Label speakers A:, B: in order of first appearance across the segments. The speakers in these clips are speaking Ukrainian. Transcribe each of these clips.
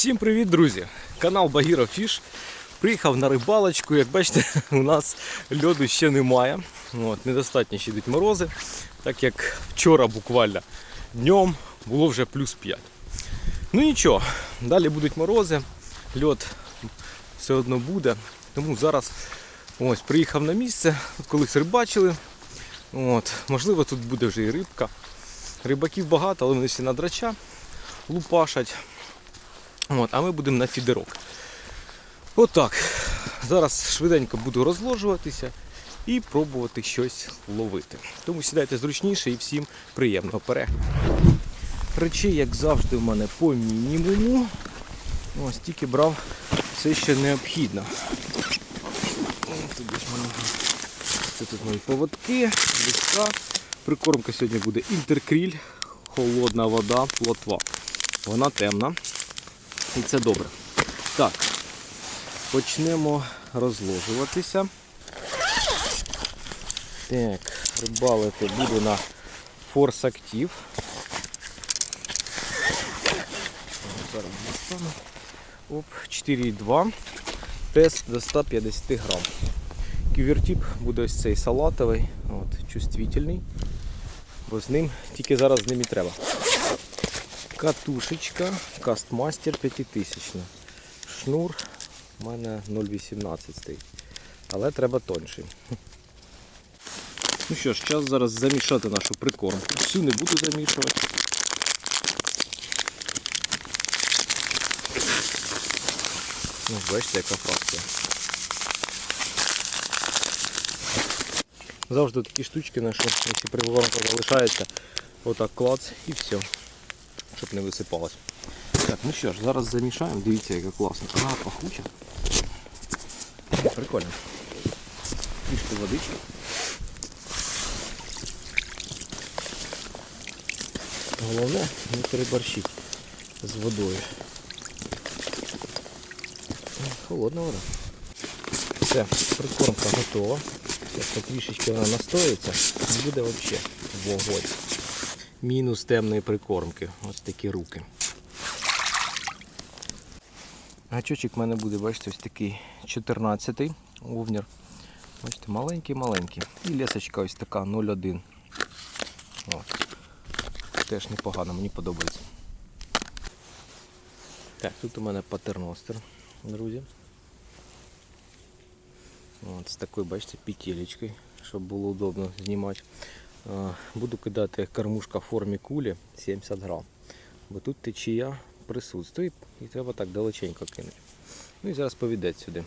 A: Всім привіт, друзі! Канал Багіро Фіш. Приїхав на рибалочку. Як бачите, у нас льоду ще немає. От, недостатньо ще йдуть морози, так як вчора буквально днем було вже плюс 5. Ну нічого, далі будуть морози, льод все одно буде. Тому зараз ось приїхав на місце, колись рибачили. От, можливо, тут буде вже і рибка. Рибаків багато, але вони всі на драча лупашать. От, а ми будемо на фідерок. Отак. Зараз швиденько буду розложуватися і пробувати щось ловити. Тому сідайте зручніше і всім приємного перегляду. Речей, як завжди, в мене по мінімуму. Ось тільки брав все, що необхідно. Це тут мої поводки, ліска. Прикормка сьогодні буде інтеркріль, холодна вода, плотва. Вона темна. І це добре. Так, почнемо розложуватися. Так, рибалити буду на Force Active. Зараз достану. Оп, 4,2. Тест до 150 грам. Кювертип буде ось цей салатовий, от, чувствительний. Бо з ним тільки зараз з ним і треба. Катушечка, Кастмастер 5000. Шнур у мене 0,18 стоїть. Але треба тонший. Ну що ж, час зараз замішати нашу прикормку. Всю не буду замішувати. Ну, бачите, яка фракція. Завжди такі штучки, на що якщо прикормка залишається, отак клац і все щоб не висипалось. Так, ну що ж, зараз замішаємо, дивіться, яка класна. Вона пахуча. Прикольно. Трішки водички. Головне не переборщити з водою. Холодна вода. Все, прикормка готова. Зараз трішечки вона настоїться буде взагалі вогонь. Мінус темної прикормки. Ось такі руки. Гачочок в мене буде, бачите, ось такий 14-й овнір. Бачите, маленький-маленький. І лесочка ось така 0,1. От. Теж непогано, мені подобається. Так, тут у мене патерностер, друзі. От, з такою, бачите, петелечкою, щоб було удобно знімати. А, Буду кидати кормушка в формі кулі 70 грам. Бо тут течія присутствує і треба так далеченько кинути. Ну і зараз повідець сюди.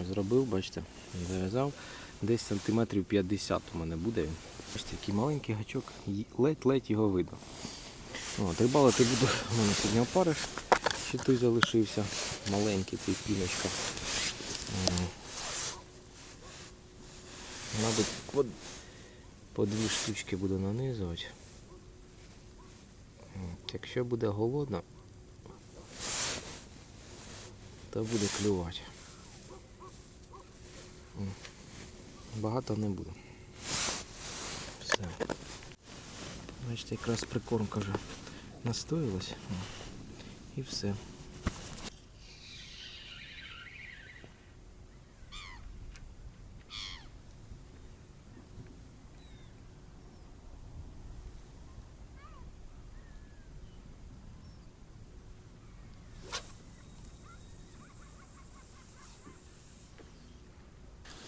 A: Ось зробив, бачите, зав'язав. Десь сантиметрів 50 у мене буде він. Бачите, який маленький гачок, ледь-ледь його видно. От, рибалити буду, у мене сьогодні опариш, ще той залишився. Маленький цей піночка. Мабуть, по дві штучки буду нанизувати. Якщо буде голодно, то буде клювати. Багато не буде. Все. Бачите, якраз прикормка вже настоїлась. І все.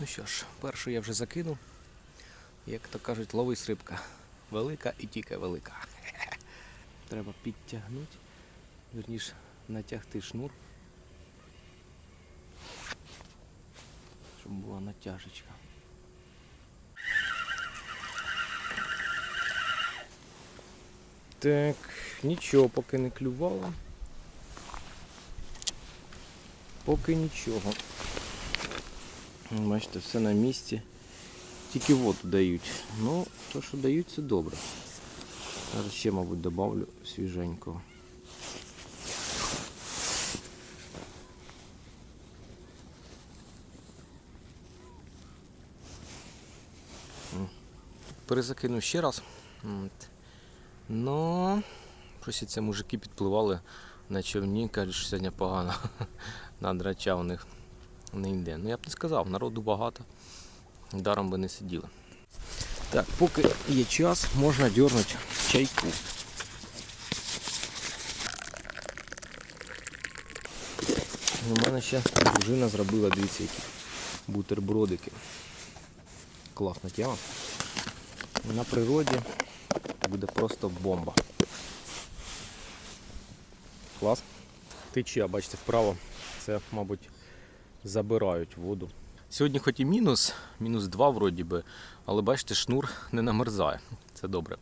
A: Ну що ж, першу я вже закинув. Як то кажуть, ловись рибка. Велика і тільки велика. Треба підтягнути, верніше натягти шнур. Щоб була натяжечка. Так, нічого поки не клювало. Поки нічого. Бачите, все на місці. Тільки воду дають. Ну, то, що дають, це добре. Зараз ще, мабуть, добавлю свіженького. Перезакину ще раз. Ну, це мужики підпливали на човні, кажуть, що сьогодні погано. На драча у них не йде. Ну я б не сказав, народу багато. Даром би не сиділи. Так, поки є час, можна дернути чайку. У мене ще дружина зробила, дивіться, які бутербродики. Класна тема. На природі буде просто бомба. Клас. Течія, бачите, вправо. Це, мабуть, забирають воду. Сьогодні хоч і мінус, мінус 2 вроді би, але бачите, шнур не намерзає. Це добре.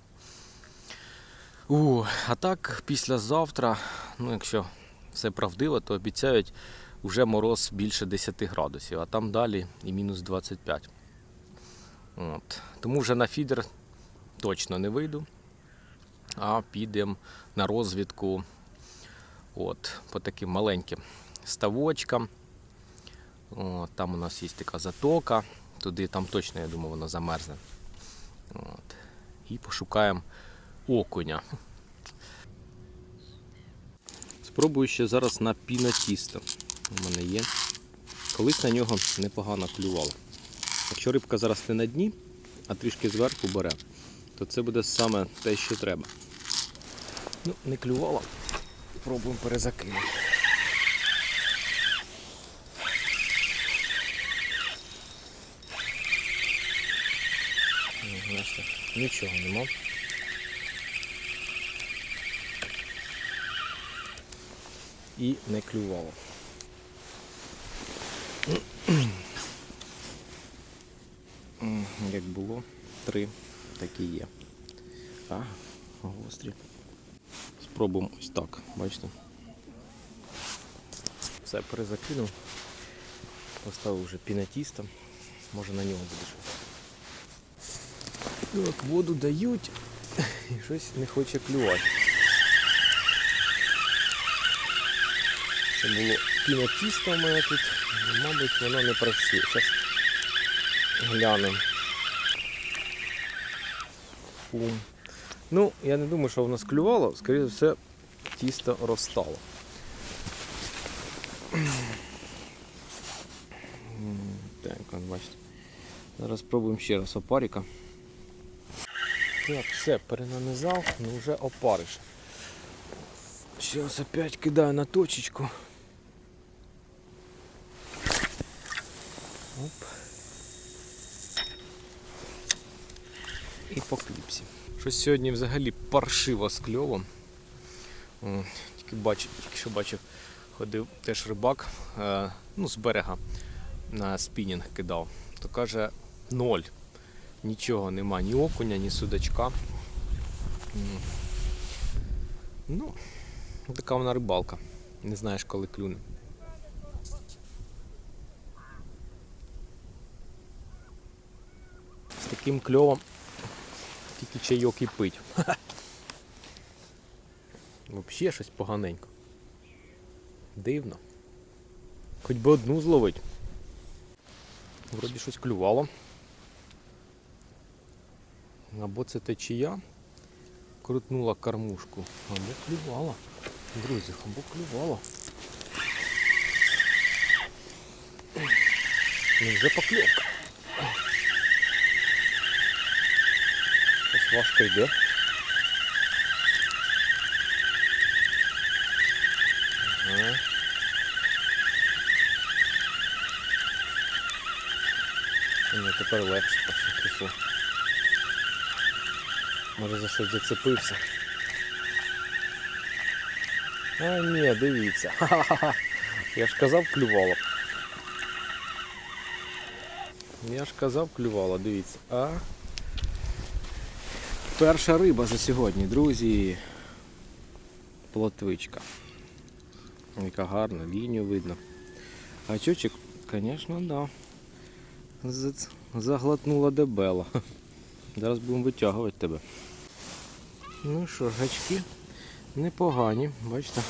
A: У, а так, післязавтра, ну якщо все правдиво, то обіцяють вже мороз більше 10 градусів, а там далі і мінус 25. От. Тому вже на фідер точно не вийду, а підемо на розвідку от, по таким маленьким ставочкам. От, там у нас є така затока, туди там точно, я думаю, воно замерзне. От. І пошукаємо окуня. Спробую ще зараз на пінотісто. У мене є. Колись на нього непогано клювало. Якщо рибка зараз не на дні, а трішки зверху бере, то це буде саме те, що треба. Ну, не клювало. Пробуємо перезакинути. Ну, бачите, Нічого нема. І не клювало. Як було, три, так і є. А, гострі. Спробуємо ось так, бачите. Все перезакинув. Поставив вже пінатіста. Може на нього буде щось. Так, воду дають і щось не хоче клювати. Це було пінотісто у мене тут. Мабуть, воно не працює. Зараз глянемо. Фум. Ну, я не думаю, що воно склювало, скоріше все, тісто розстало. Так, бачите. Зараз спробуємо ще раз опаріка. Так, все, перенанизав, ну вже опариш. Зараз опять кидаю на точечку. Оп. І по кліпсі. Щось сьогодні взагалі паршиво з кльовом. Тільки, бачив, тільки що бачив, ходив теж рибак, е, ну, з берега на спінінг кидав. То каже ноль. Нічого нема, ні окуня, ні судачка. Ну, така вона рибалка. Не знаєш, коли клюне. З таким кльовом тільки чайок і пить. Взагалі щось поганенько. Дивно. Хоч би одну зловить. Вроді щось клювало. Або це течія крутнула кормушку, або клювала. Друзі, або клювала. Ну, вже покльовка. Ось важко йде. Ага. Ні, тепер легше пішло- пішло. Може за щось зацепився. А ні, дивіться. Ха-ха-ха. Я ж казав клювало. Я ж казав клювало, дивіться. А перша риба за сьогодні, друзі. Плотвичка. Яка гарна, лінію видно. Гачочок, звісно, да. Заглотнула дебела. Зараз будемо витягувати тебе. Ну що, гачки непогані, бачите?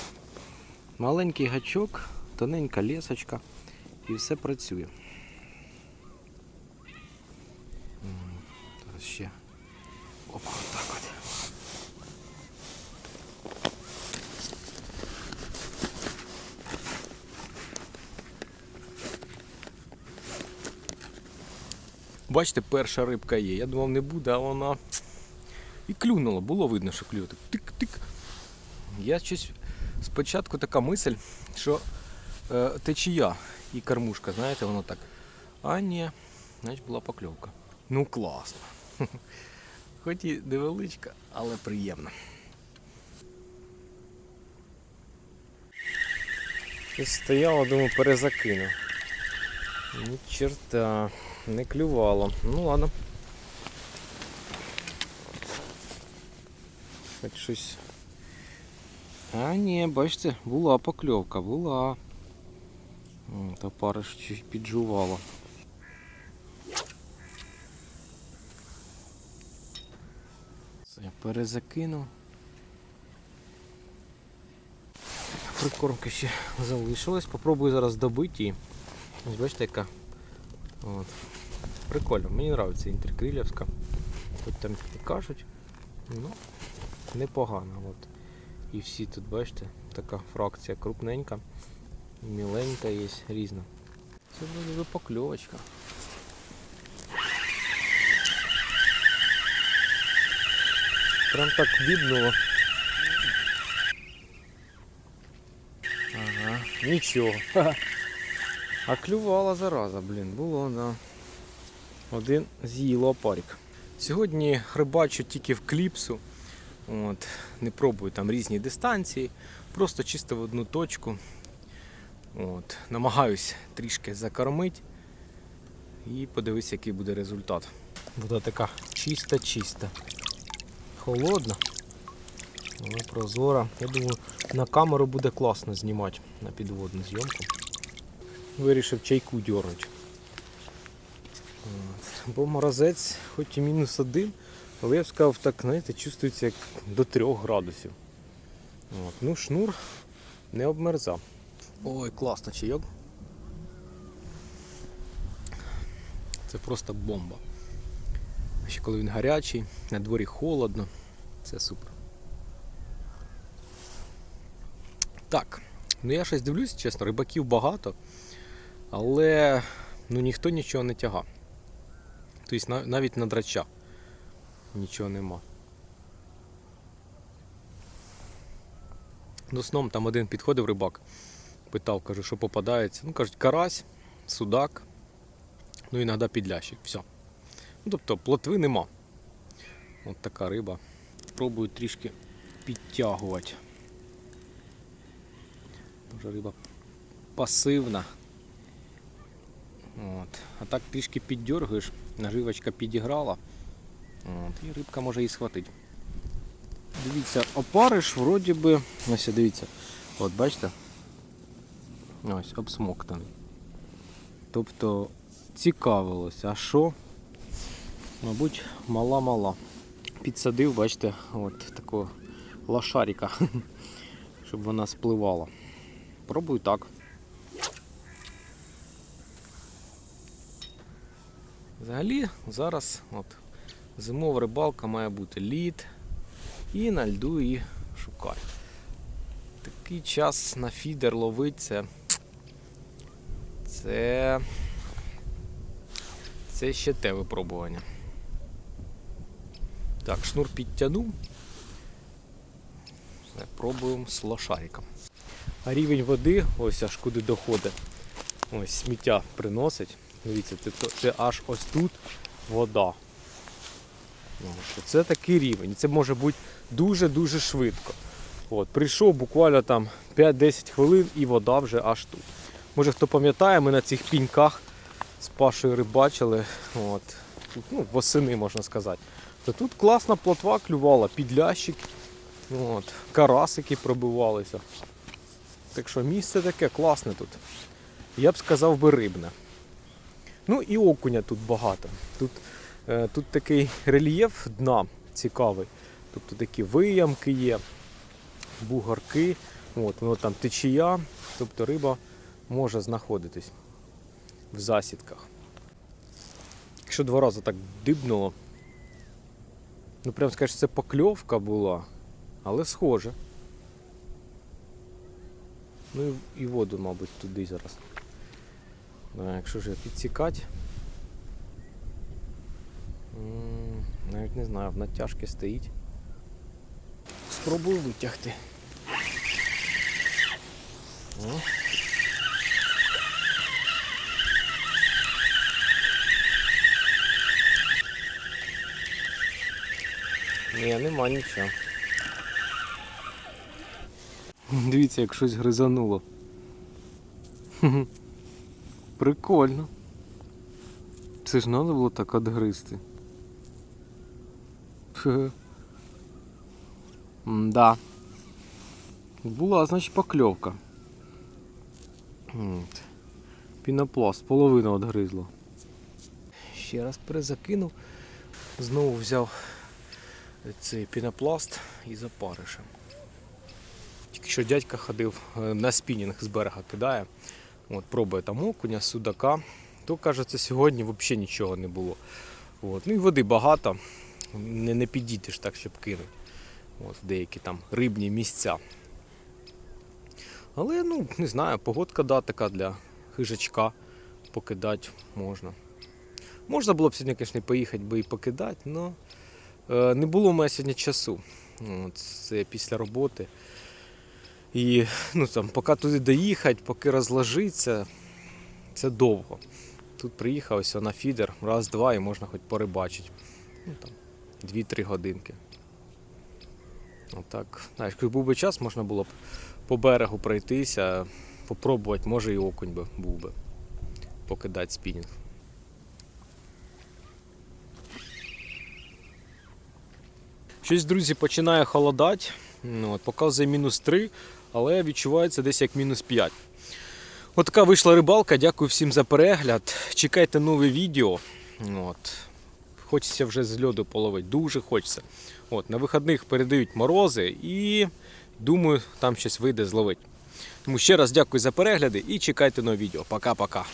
A: Маленький гачок, тоненька лісочка і все працює. Зараз ще опа, так от. Бачите, перша рибка є. Я думав, не буде, а вона і клюнула. Було видно, що клює. Так Тик-тик. Я щось спочатку така мисль, що е, течія і кормушка, знаєте, воно так. А ні, значить була покльовка. Ну класно. Хоч і невеличка, але приємна. Щось стояло, думаю, перезакину. Ні черта, не клювало. Ну ладно. Хоч щось. А ні, бачите, була покльовка, була. Та пара чуть піджувала. Це я перезакинув. Прикормка ще залишилась. Попробую зараз добити її. Ось бачите яка. От. Прикольно, мені подобається інтеркрилівська. Хоч там і кажуть, ну непогано. От. І всі тут, бачите, така фракція крупненька, міленька є, різна. Це буде би покльовочка. Прям так біднуло. Ага, нічого. А клювала зараза, блін, було, да. Один з'їло опарик. Сьогодні рибачу тільки в кліпсу. От, не пробую там різні дистанції, просто чисто в одну точку. От, намагаюсь трішки закормити і подивись, який буде результат. Вода така чиста-чиста. Холодна, але прозора. Я думаю, на камеру буде класно знімати на підводну зйомку. Вирішив чайку дьорнути. Бо морозець, хоч і мінус один, але я б сказав, так, знаєте, чувствується як до 3 градусів. От. Ну, шнур не обмерзав. Ой, класно чайок. Це просто бомба. Ще коли він гарячий, на дворі холодно, це супер. Так, ну я щось дивлюсь, чесно, рибаків багато, але ну, ніхто нічого не тяга. Тобто навіть на драча нічого нема. Ну, сном там один підходив рибак, питав, кажу, що попадається. Ну, кажуть, карась, судак, ну іноді підлящик. Все. Ну, тобто плотви нема. От така риба. Пробую трішки підтягувати. Може риба пасивна. От. А так трішки піддергуєш, наживочка підіграла. От. І рибка може її схватити. Дивіться, опариш вроді би. Ось дивіться. От бачите? Ось, обсмоктаний. Тобто цікавилося, а що? Мабуть, мала-мала. Підсадив, бачите, от такого лошарика, щоб вона спливала. Пробую так. Взагалі зараз от, зимова рибалка має бути лід і на льду її шукаю. Такий час на фідер ловить це. Це. Це ще те випробування. Так, шнур підтягнув. Пробуємо з лошариком. А рівень води, ось аж куди доходить. Ось сміття приносить. Дивіться, це, це аж ось тут вода. Ну, Це такий рівень. Це може бути дуже-дуже швидко. От, прийшов буквально там 5-10 хвилин і вода вже аж тут. Може хто пам'ятає, ми на цих піньках з Пашою рибачили. От, ну, восени можна сказати. То тут класна плотва клювала, підлящик, от, карасики пробивалися. Так що місце таке класне тут. Я б сказав би рибне. Ну і окуня тут багато. Тут, тут такий рельєф дна цікавий. Тобто такі виямки є, бугорки, от, воно там течія, тобто риба може знаходитись в засідках. Якщо два рази так дибнуло, ну прям скажеш, це покльовка була, але схоже. Ну і, воду, мабуть, туди зараз. Якщо ж підсікати. Навіть не знаю, в натяжки стоїть. Спробую витягти. О. Ні, нема нічого. Дивіться, як щось гризануло. Прикольно. Це ж треба було так відгризти. Хе. Да. Була, значить, покльовка. Пінопласт, половину відгризло. Ще раз перезакинув. Знову взяв цей пінопласт і запаришем. Тільки що дядька ходив е, на спінінг з берега кидає. От, пробує там окуня, судака. То кажеться, сьогодні взагалі нічого не було. От. Ну і води багато. Не, не підійдеш так, щоб кинути. От, деякі там рибні місця. Але ну, не знаю, погодка да, така для хижачка покидати можна. Можна було б сьогодні, звісно, поїхати би і покидати, але не було у мене сьогодні часу. От, це після роботи. І ну, там, поки туди доїхати, поки розложиться, це довго. Тут приїхав ось на фідер, раз-два і можна хоч порибачити. Ну, там, 2-3 годинки. Отак. Знаєш, якби був би час, можна було б по берегу пройтися, попробувати, може і окунь би був би. Покидати спінінг. Щось, друзі, починає холодати. Ну, от, показує мінус 3, але відчувається десь як мінус 5. От така вийшла рибалка. Дякую всім за перегляд. Чекайте нове відео. От. Хочеться вже з льоду половити. Дуже хочеться. От, на вихідних передають морози і думаю, там щось вийде зловити. Тому ще раз дякую за перегляди і чекайте нове відео. Пока-пока.